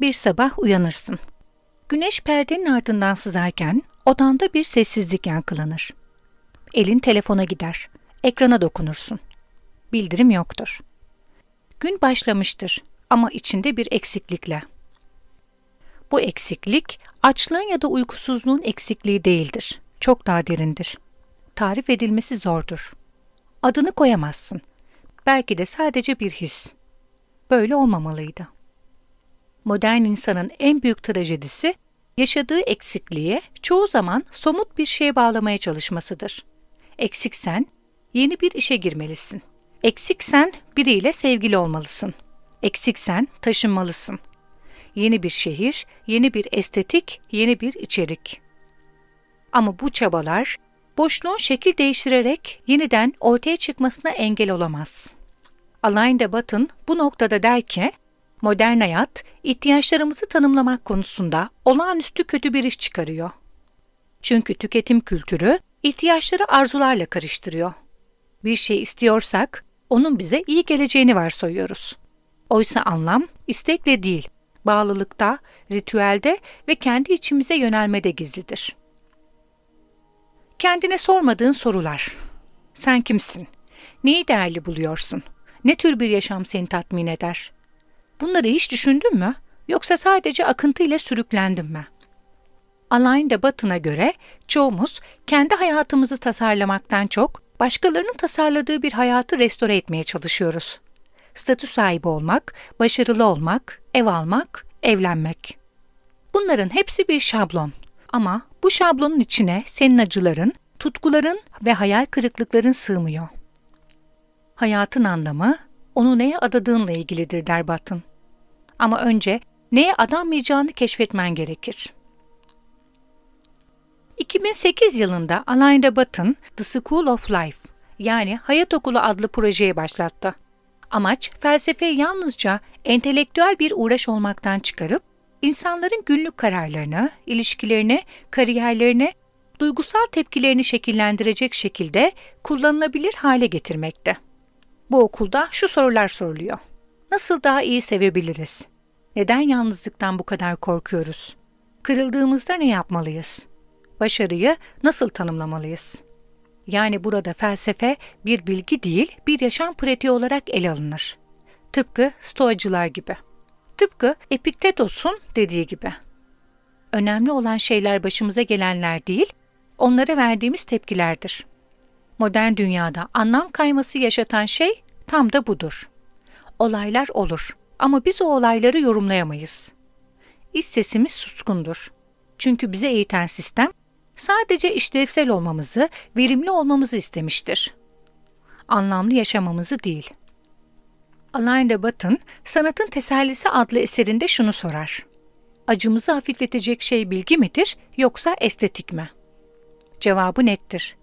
Bir sabah uyanırsın. Güneş perdenin ardından sızarken odanda bir sessizlik yankılanır. Elin telefona gider. Ekrana dokunursun. Bildirim yoktur. Gün başlamıştır ama içinde bir eksiklikle. Bu eksiklik açlığın ya da uykusuzluğun eksikliği değildir. Çok daha derindir. Tarif edilmesi zordur. Adını koyamazsın. Belki de sadece bir his. Böyle olmamalıydı. Modern insanın en büyük trajedisi yaşadığı eksikliğe çoğu zaman somut bir şeye bağlamaya çalışmasıdır. Eksiksen yeni bir işe girmelisin. Eksiksen biriyle sevgili olmalısın. Eksiksen taşınmalısın. Yeni bir şehir, yeni bir estetik, yeni bir içerik. Ama bu çabalar boşluğun şekil değiştirerek yeniden ortaya çıkmasına engel olamaz. Alain de Botton bu noktada der ki, modern hayat ihtiyaçlarımızı tanımlamak konusunda olağanüstü kötü bir iş çıkarıyor. Çünkü tüketim kültürü ihtiyaçları arzularla karıştırıyor. Bir şey istiyorsak onun bize iyi geleceğini varsayıyoruz. Oysa anlam istekle değil, bağlılıkta, ritüelde ve kendi içimize yönelmede gizlidir. Kendine sormadığın sorular. Sen kimsin? Neyi değerli buluyorsun? Ne tür bir yaşam seni tatmin eder? Bunları hiç düşündün mü? Yoksa sadece akıntı ile sürüklendin mi? Alain de Batın'a göre çoğumuz kendi hayatımızı tasarlamaktan çok başkalarının tasarladığı bir hayatı restore etmeye çalışıyoruz. Statü sahibi olmak, başarılı olmak, ev almak, evlenmek. Bunların hepsi bir şablon. Ama bu şablonun içine senin acıların, tutkuların ve hayal kırıklıkların sığmıyor. Hayatın anlamı onu neye adadığınla ilgilidir der Batın. Ama önce neye adanmayacağını keşfetmen gerekir. 2008 yılında Alain de Botton The School of Life yani Hayat Okulu adlı projeye başlattı. Amaç felsefeyi yalnızca entelektüel bir uğraş olmaktan çıkarıp insanların günlük kararlarını, ilişkilerini, kariyerlerini, duygusal tepkilerini şekillendirecek şekilde kullanılabilir hale getirmekte. Bu okulda şu sorular soruluyor. Nasıl daha iyi sevebiliriz? Neden yalnızlıktan bu kadar korkuyoruz? Kırıldığımızda ne yapmalıyız? Başarıyı nasıl tanımlamalıyız? Yani burada felsefe bir bilgi değil, bir yaşam pratiği olarak ele alınır. Tıpkı stoacılar gibi. Tıpkı Epiktetos'un dediği gibi. Önemli olan şeyler başımıza gelenler değil, onlara verdiğimiz tepkilerdir. Modern dünyada anlam kayması yaşatan şey tam da budur. Olaylar olur ama biz o olayları yorumlayamayız. İç sesimiz suskundur. Çünkü bize eğiten sistem sadece işlevsel olmamızı, verimli olmamızı istemiştir. Anlamlı yaşamamızı değil. Alain de Botton, Sanatın Tesellisi adlı eserinde şunu sorar. Acımızı hafifletecek şey bilgi midir yoksa estetik mi? Cevabı nettir.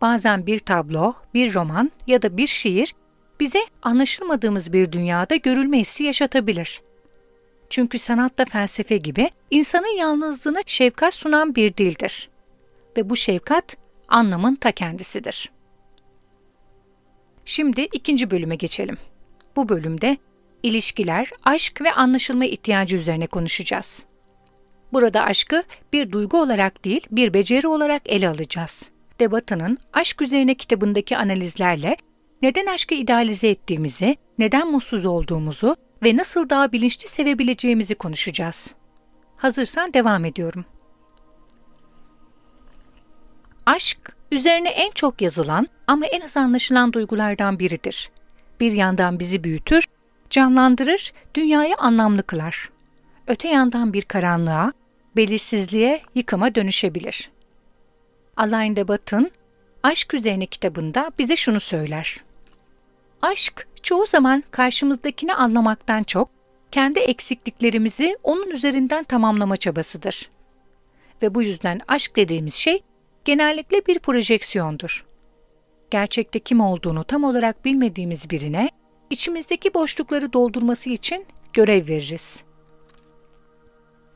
Bazen bir tablo, bir roman ya da bir şiir bize anlaşılmadığımız bir dünyada görülme hissi yaşatabilir. Çünkü sanat da felsefe gibi insanın yalnızlığına şefkat sunan bir dildir. Ve bu şefkat anlamın ta kendisidir. Şimdi ikinci bölüme geçelim. Bu bölümde ilişkiler, aşk ve anlaşılma ihtiyacı üzerine konuşacağız. Burada aşkı bir duygu olarak değil, bir beceri olarak ele alacağız. Debatanın Aşk Üzerine kitabındaki analizlerle neden aşkı idealize ettiğimizi, neden mutsuz olduğumuzu ve nasıl daha bilinçli sevebileceğimizi konuşacağız. Hazırsan devam ediyorum. Aşk, üzerine en çok yazılan ama en az anlaşılan duygulardan biridir. Bir yandan bizi büyütür, canlandırır, dünyayı anlamlı kılar. Öte yandan bir karanlığa, belirsizliğe, yıkıma dönüşebilir. Alain de Botton, Aşk Üzerine kitabında bize şunu söyler. Aşk çoğu zaman karşımızdakini anlamaktan çok kendi eksikliklerimizi onun üzerinden tamamlama çabasıdır. Ve bu yüzden aşk dediğimiz şey genellikle bir projeksiyondur. Gerçekte kim olduğunu tam olarak bilmediğimiz birine içimizdeki boşlukları doldurması için görev veririz.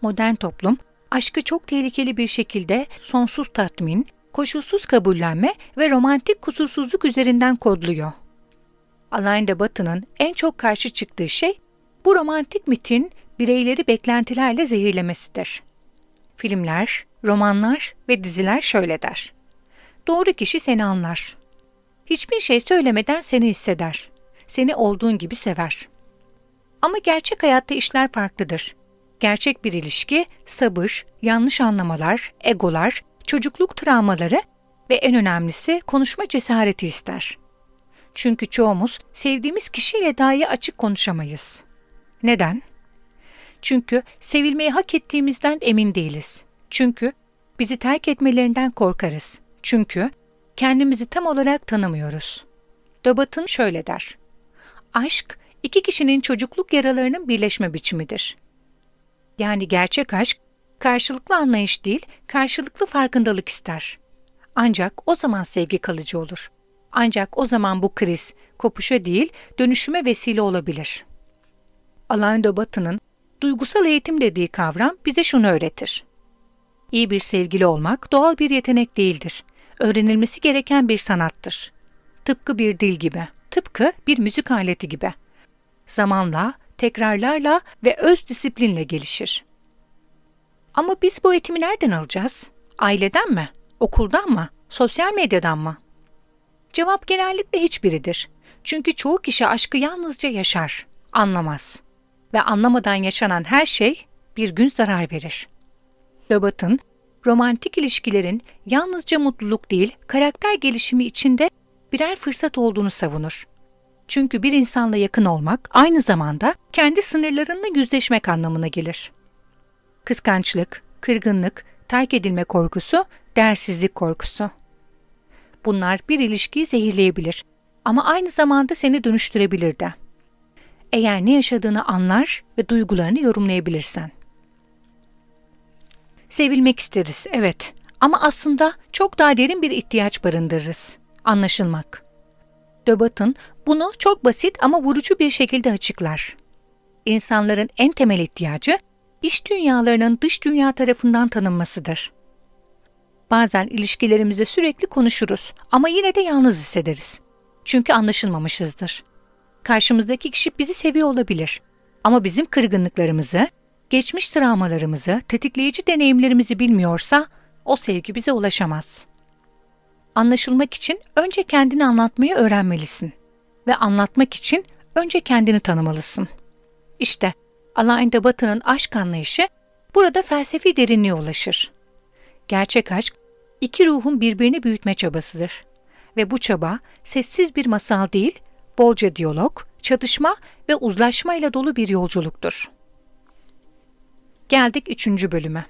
Modern toplum aşkı çok tehlikeli bir şekilde sonsuz tatmin, koşulsuz kabullenme ve romantik kusursuzluk üzerinden kodluyor. Alain de Botton'ın en çok karşı çıktığı şey bu romantik mitin bireyleri beklentilerle zehirlemesidir. Filmler, romanlar ve diziler şöyle der. Doğru kişi seni anlar. Hiçbir şey söylemeden seni hisseder. Seni olduğun gibi sever. Ama gerçek hayatta işler farklıdır. Gerçek bir ilişki sabır, yanlış anlamalar, egolar, çocukluk travmaları ve en önemlisi konuşma cesareti ister. Çünkü çoğumuz sevdiğimiz kişiyle dahi açık konuşamayız. Neden? Çünkü sevilmeyi hak ettiğimizden emin değiliz. Çünkü bizi terk etmelerinden korkarız. Çünkü kendimizi tam olarak tanımıyoruz. Dobat'ın şöyle der. Aşk, iki kişinin çocukluk yaralarının birleşme biçimidir. Yani gerçek aşk, karşılıklı anlayış değil, karşılıklı farkındalık ister. Ancak o zaman sevgi kalıcı olur. Ancak o zaman bu kriz, kopuşa değil, dönüşüme vesile olabilir. Alain de Botton'ın duygusal eğitim dediği kavram bize şunu öğretir. İyi bir sevgili olmak doğal bir yetenek değildir. Öğrenilmesi gereken bir sanattır. Tıpkı bir dil gibi, tıpkı bir müzik aleti gibi. Zamanla, tekrarlarla ve öz disiplinle gelişir. Ama biz bu eğitimi nereden alacağız? Aileden mi? Okuldan mı? Sosyal medyadan mı? Cevap genellikle hiçbiridir. Çünkü çoğu kişi aşkı yalnızca yaşar, anlamaz. Ve anlamadan yaşanan her şey bir gün zarar verir. Lobat'ın romantik ilişkilerin yalnızca mutluluk değil, karakter gelişimi içinde birer fırsat olduğunu savunur. Çünkü bir insanla yakın olmak aynı zamanda kendi sınırlarınla yüzleşmek anlamına gelir. Kıskançlık, kırgınlık, terk edilme korkusu, değersizlik korkusu. Bunlar bir ilişkiyi zehirleyebilir ama aynı zamanda seni dönüştürebilir de. Eğer ne yaşadığını anlar ve duygularını yorumlayabilirsen. Sevilmek isteriz, evet. Ama aslında çok daha derin bir ihtiyaç barındırırız. Anlaşılmak. Döbat'ın bunu çok basit ama vurucu bir şekilde açıklar. İnsanların en temel ihtiyacı iç dünyalarının dış dünya tarafından tanınmasıdır. Bazen ilişkilerimizde sürekli konuşuruz ama yine de yalnız hissederiz. Çünkü anlaşılmamışızdır. Karşımızdaki kişi bizi seviyor olabilir ama bizim kırgınlıklarımızı, geçmiş travmalarımızı, tetikleyici deneyimlerimizi bilmiyorsa o sevgi bize ulaşamaz. Anlaşılmak için önce kendini anlatmayı öğrenmelisin ve anlatmak için önce kendini tanımalısın. İşte Alain de Batı'nın aşk anlayışı burada felsefi derinliğe ulaşır. Gerçek aşk iki ruhun birbirini büyütme çabasıdır. Ve bu çaba sessiz bir masal değil, bolca diyalog, çatışma ve uzlaşmayla dolu bir yolculuktur. Geldik üçüncü bölüme.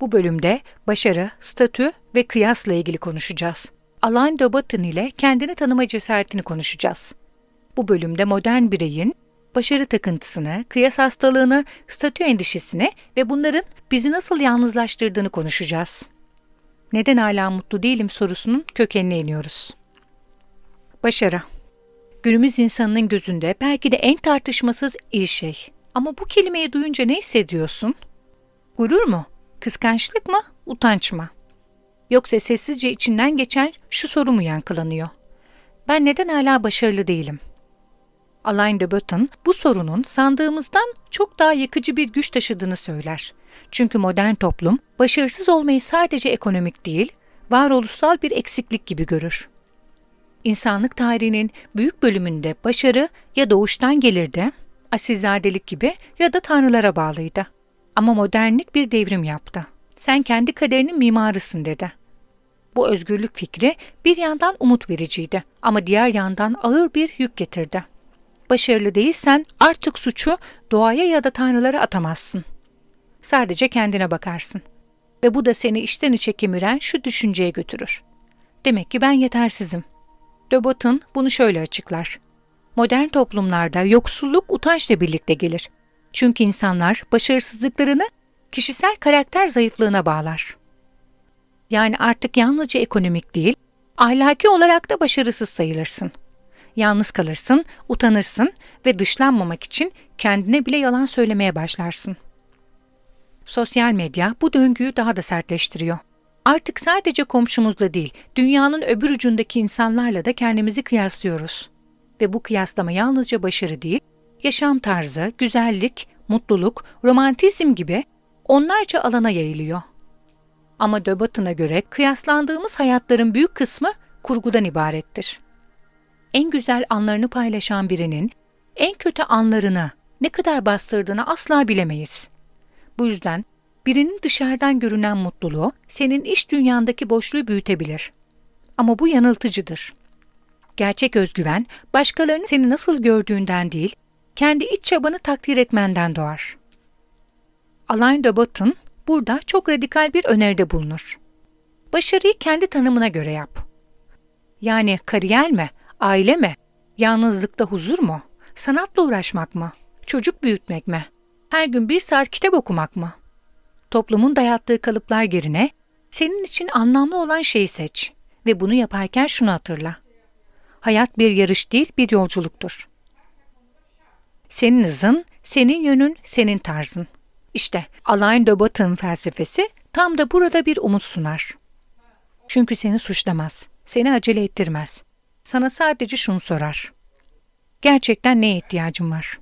Bu bölümde başarı, statü ve kıyasla ilgili konuşacağız. Alain de Botton ile kendini tanıma cesaretini konuşacağız. Bu bölümde modern bireyin başarı takıntısını, kıyas hastalığını, statü endişesini ve bunların bizi nasıl yalnızlaştırdığını konuşacağız. Neden hala mutlu değilim sorusunun kökenine iniyoruz. Başarı Günümüz insanının gözünde belki de en tartışmasız iyi şey. Ama bu kelimeyi duyunca ne hissediyorsun? Gurur mu? Kıskançlık mı? Utanç mı? Yoksa sessizce içinden geçen şu soru mu yankılanıyor? Ben neden hala başarılı değilim? Alain de Botton bu sorunun sandığımızdan çok daha yakıcı bir güç taşıdığını söyler. Çünkü modern toplum başarısız olmayı sadece ekonomik değil, varoluşsal bir eksiklik gibi görür. İnsanlık tarihinin büyük bölümünde başarı ya doğuştan gelirdi, asilzadelik gibi ya da tanrılara bağlıydı. Ama modernlik bir devrim yaptı. Sen kendi kaderinin mimarısın dedi. Bu özgürlük fikri bir yandan umut vericiydi ama diğer yandan ağır bir yük getirdi. Başarılı değilsen artık suçu doğaya ya da tanrılara atamazsın. Sadece kendine bakarsın. Ve bu da seni içten içe kemiren şu düşünceye götürür. Demek ki ben yetersizim. De Botton bunu şöyle açıklar. Modern toplumlarda yoksulluk utançla birlikte gelir. Çünkü insanlar başarısızlıklarını kişisel karakter zayıflığına bağlar. Yani artık yalnızca ekonomik değil, ahlaki olarak da başarısız sayılırsın. Yalnız kalırsın, utanırsın ve dışlanmamak için kendine bile yalan söylemeye başlarsın. Sosyal medya bu döngüyü daha da sertleştiriyor. Artık sadece komşumuzla değil, dünyanın öbür ucundaki insanlarla da kendimizi kıyaslıyoruz. Ve bu kıyaslama yalnızca başarı değil, yaşam tarzı, güzellik, mutluluk, romantizm gibi onlarca alana yayılıyor. Ama de Botton'a göre kıyaslandığımız hayatların büyük kısmı kurgudan ibarettir. En güzel anlarını paylaşan birinin en kötü anlarını ne kadar bastırdığını asla bilemeyiz. Bu yüzden birinin dışarıdan görünen mutluluğu senin iş dünyandaki boşluğu büyütebilir. Ama bu yanıltıcıdır. Gerçek özgüven başkalarının seni nasıl gördüğünden değil, kendi iç çabanı takdir etmenden doğar. Alain de Botton burada çok radikal bir öneride bulunur. Başarıyı kendi tanımına göre yap. Yani kariyer mi, aile mi, yalnızlıkta huzur mu, sanatla uğraşmak mı, çocuk büyütmek mi, her gün bir saat kitap okumak mı? Toplumun dayattığı kalıplar yerine senin için anlamlı olan şeyi seç ve bunu yaparken şunu hatırla. Hayat bir yarış değil, bir yolculuktur. Senin hızın, senin yönün, senin tarzın. İşte Alain de Botton felsefesi tam da burada bir umut sunar. Çünkü seni suçlamaz, seni acele ettirmez. Sana sadece şunu sorar. Gerçekten neye ihtiyacın var?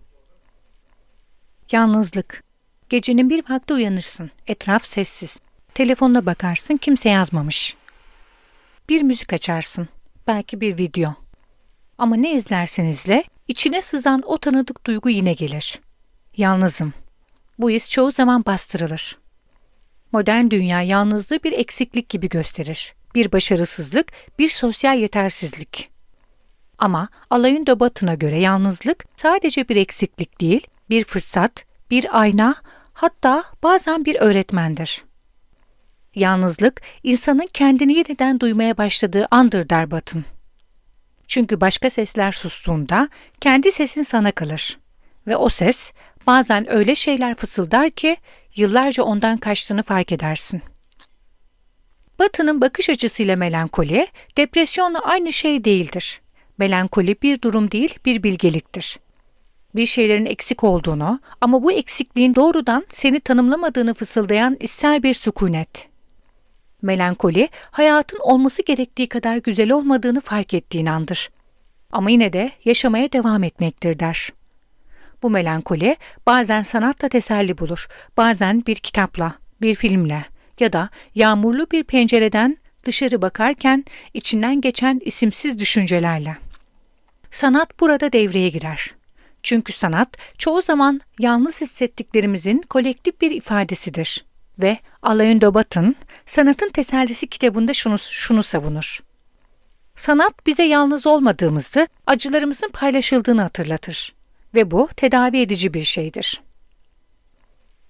Yalnızlık. Gecenin bir vakti uyanırsın. Etraf sessiz. Telefonuna bakarsın kimse yazmamış. Bir müzik açarsın. Belki bir video. Ama ne izlersen izle, içine sızan o tanıdık duygu yine gelir. Yalnızım. Bu his çoğu zaman bastırılır. Modern dünya yalnızlığı bir eksiklik gibi gösterir. Bir başarısızlık, bir sosyal yetersizlik. Ama alayın da batına göre yalnızlık sadece bir eksiklik değil, bir fırsat, bir ayna, hatta bazen bir öğretmendir. Yalnızlık, insanın kendini yeniden duymaya başladığı andır der Batın. Çünkü başka sesler sustuğunda kendi sesin sana kalır. Ve o ses bazen öyle şeyler fısıldar ki yıllarca ondan kaçtığını fark edersin. Batı'nın bakış açısıyla melankoli, depresyonla aynı şey değildir. Melankoli bir durum değil, bir bilgeliktir. Bir şeylerin eksik olduğunu ama bu eksikliğin doğrudan seni tanımlamadığını fısıldayan içsel bir sükunet. Melankoli, hayatın olması gerektiği kadar güzel olmadığını fark ettiğin andır. Ama yine de yaşamaya devam etmektir der. Bu melankoli bazen sanatla teselli bulur, bazen bir kitapla, bir filmle ya da yağmurlu bir pencereden dışarı bakarken içinden geçen isimsiz düşüncelerle. Sanat burada devreye girer. Çünkü sanat çoğu zaman yalnız hissettiklerimizin kolektif bir ifadesidir. Ve Alain de Botton, Sanatın Tesellisi kitabında şunu, şunu savunur. Sanat bize yalnız olmadığımızı, acılarımızın paylaşıldığını hatırlatır. Ve bu tedavi edici bir şeydir.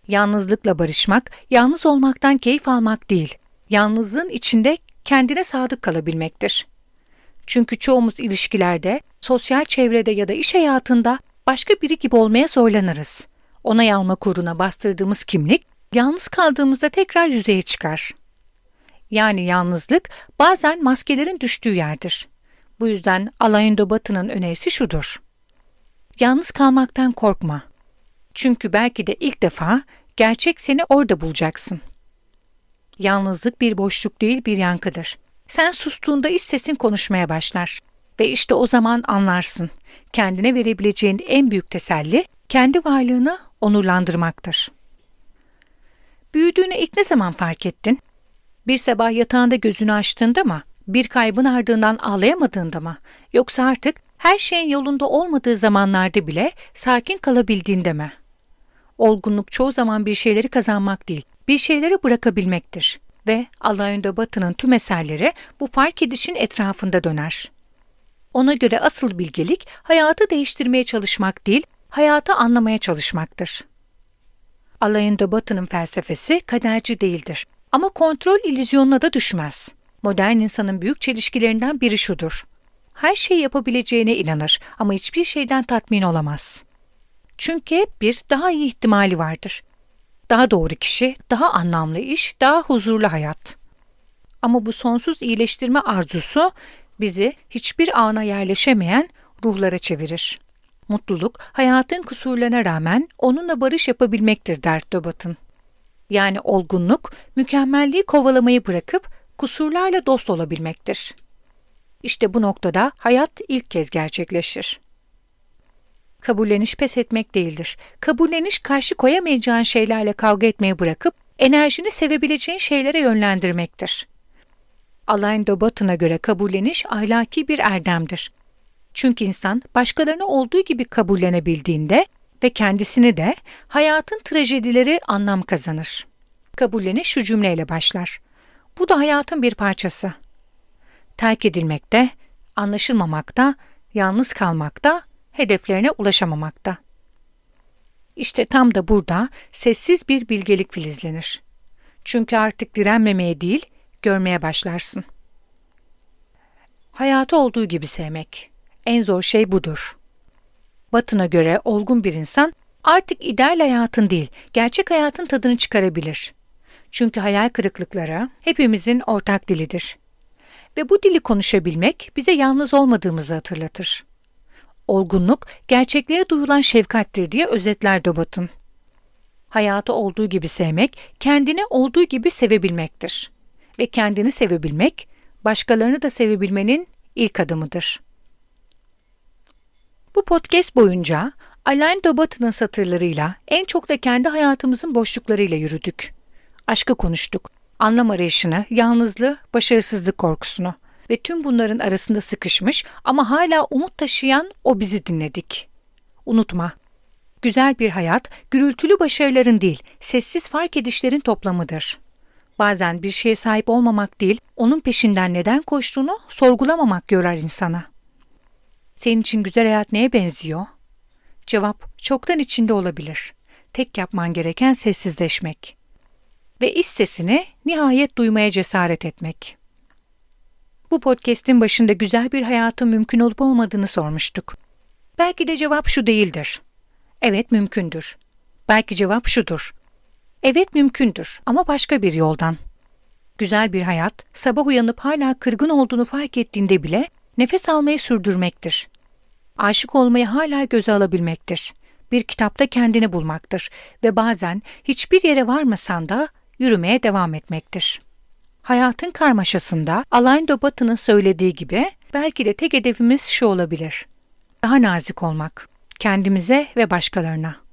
Yalnızlıkla barışmak, yalnız olmaktan keyif almak değil, yalnızlığın içinde kendine sadık kalabilmektir. Çünkü çoğumuz ilişkilerde, sosyal çevrede ya da iş hayatında başka biri gibi olmaya zorlanırız. Onay almak uğruna bastırdığımız kimlik, yalnız kaldığımızda tekrar yüzeye çıkar. Yani yalnızlık bazen maskelerin düştüğü yerdir. Bu yüzden Alain de Botton'un önerisi şudur. Yalnız kalmaktan korkma. Çünkü belki de ilk defa gerçek seni orada bulacaksın. Yalnızlık bir boşluk değil bir yankıdır. Sen sustuğunda iç sesin konuşmaya başlar. Ve işte o zaman anlarsın. Kendine verebileceğin en büyük teselli kendi varlığını onurlandırmaktır. Büyüdüğünü ilk ne zaman fark ettin? Bir sabah yatağında gözünü açtığında mı? Bir kaybın ardından ağlayamadığında mı? Yoksa artık her şeyin yolunda olmadığı zamanlarda bile sakin kalabildiğinde mi? Olgunluk çoğu zaman bir şeyleri kazanmak değil, bir şeyleri bırakabilmektir. Ve da batının tüm eserleri bu fark edişin etrafında döner. Ona göre asıl bilgelik hayatı değiştirmeye çalışmak değil, hayatı anlamaya çalışmaktır. Alain de Botton'un felsefesi kaderci değildir ama kontrol illüzyonuna da düşmez. Modern insanın büyük çelişkilerinden biri şudur. Her şeyi yapabileceğine inanır ama hiçbir şeyden tatmin olamaz. Çünkü hep bir daha iyi ihtimali vardır. Daha doğru kişi, daha anlamlı iş, daha huzurlu hayat. Ama bu sonsuz iyileştirme arzusu bizi hiçbir ana yerleşemeyen ruhlara çevirir. Mutluluk, hayatın kusurlarına rağmen onunla barış yapabilmektir der Dobat'ın. Yani olgunluk, mükemmelliği kovalamayı bırakıp kusurlarla dost olabilmektir. İşte bu noktada hayat ilk kez gerçekleşir. Kabulleniş pes etmek değildir. Kabulleniş karşı koyamayacağın şeylerle kavga etmeyi bırakıp enerjini sevebileceğin şeylere yönlendirmektir. Alain de Botton'a göre kabulleniş ahlaki bir erdemdir. Çünkü insan başkalarını olduğu gibi kabullenebildiğinde ve kendisini de hayatın trajedileri anlam kazanır. Kabulleniş şu cümleyle başlar. Bu da hayatın bir parçası. Terk edilmekte, anlaşılmamakta, yalnız kalmakta, hedeflerine ulaşamamakta. İşte tam da burada sessiz bir bilgelik filizlenir. Çünkü artık direnmemeye değil, görmeye başlarsın. Hayatı olduğu gibi sevmek. En zor şey budur. Batına göre olgun bir insan artık ideal hayatın değil, gerçek hayatın tadını çıkarabilir. Çünkü hayal kırıklıkları hepimizin ortak dilidir. Ve bu dili konuşabilmek bize yalnız olmadığımızı hatırlatır. Olgunluk, gerçekliğe duyulan şefkattir diye özetler Dobat'ın. Hayatı olduğu gibi sevmek, kendini olduğu gibi sevebilmektir. Ve kendini sevebilmek, başkalarını da sevebilmenin ilk adımıdır. Bu podcast boyunca Alain de Botton'ın satırlarıyla en çok da kendi hayatımızın boşluklarıyla yürüdük. Aşkı konuştuk, anlam arayışını, yalnızlığı, başarısızlık korkusunu ve tüm bunların arasında sıkışmış ama hala umut taşıyan o bizi dinledik. Unutma, güzel bir hayat gürültülü başarıların değil, sessiz fark edişlerin toplamıdır. Bazen bir şeye sahip olmamak değil, onun peşinden neden koştuğunu sorgulamamak yorar insana. Senin için güzel hayat neye benziyor? Cevap çoktan içinde olabilir. Tek yapman gereken sessizleşmek. Ve iç sesini nihayet duymaya cesaret etmek. Bu podcast'in başında güzel bir hayatın mümkün olup olmadığını sormuştuk. Belki de cevap şu değildir. Evet mümkündür. Belki cevap şudur. Evet mümkündür ama başka bir yoldan. Güzel bir hayat, sabah uyanıp hala kırgın olduğunu fark ettiğinde bile nefes almayı sürdürmektir. Aşık olmayı hala göze alabilmektir. Bir kitapta kendini bulmaktır ve bazen hiçbir yere varmasan da yürümeye devam etmektir. Hayatın karmaşasında Alain de Botton'ın söylediği gibi belki de tek hedefimiz şu olabilir. Daha nazik olmak, kendimize ve başkalarına.